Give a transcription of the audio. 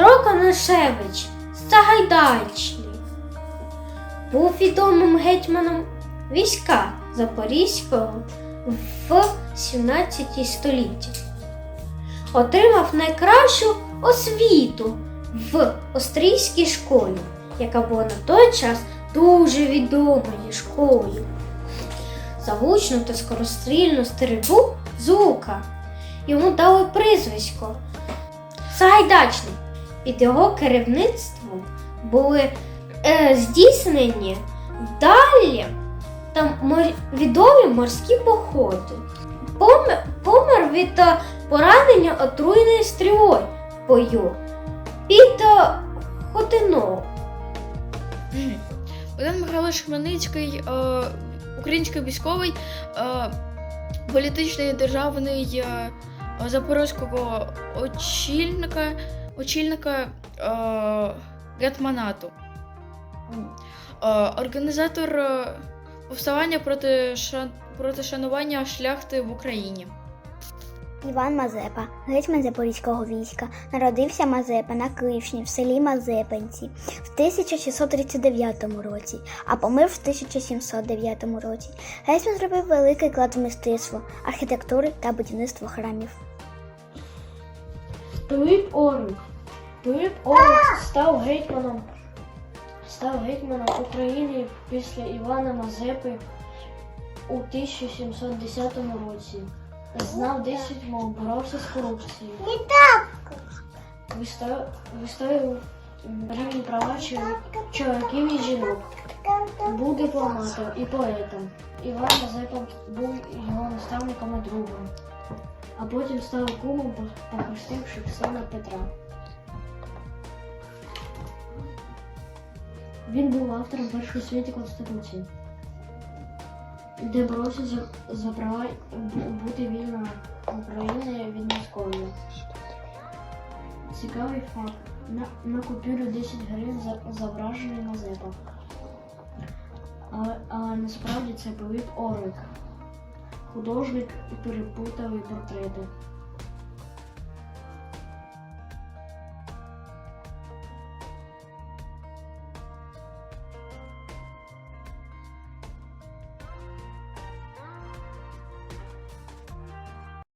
Ярошевич Сагайдачний. Був відомим гетьманом війська Запорізького в 17 столітті. Отримав найкращу освіту в австрійській школі, яка була на той час дуже відомою школою. За гучну та скорострільну стрільбу з йому дали прізвисько Сагайдачний. Під його керівництвом були е, здійснені далі та мор- відомі морські походи. Помер, помер від е, поранення отруєною стрілою бою під е, Хотино. Богдан Михайлович Хмельницький, е, український військовий, е, політичний державний е, запорозького очільника, очільника е, гетманату. Е, організатор е, повставання проти, ша, проти шанування шляхти в Україні. Іван Мазепа, гетьман Запорізького війська, народився Мазепа на Київщині в селі Мазепинці в 1639 році, а помер в 1709 році. Гетьман зробив великий вклад в мистецтво, архітектури та будівництво храмів. Пилип Орук. Пилип став гетьманом, став гетьманом України після Івана Мазепи у 1710 році. Знав 10 мов, боровся з корупцією. Вистав- Вистоював рівні права чоловік- чоловіків і жінок. Був дипломатом і поетом. Іван Мазепа був його наставником і другом, а потім став кумом, по- похрестивши сина Петра. Він був автором першої світі Конституції, де боровся за, за права бути вільною України від Московії. Цікавий факт. На, на купюрі 10 гривень за- зображений Мазепа. Але, але насправді це Пилип Орлик. Художник перепутав і портрети.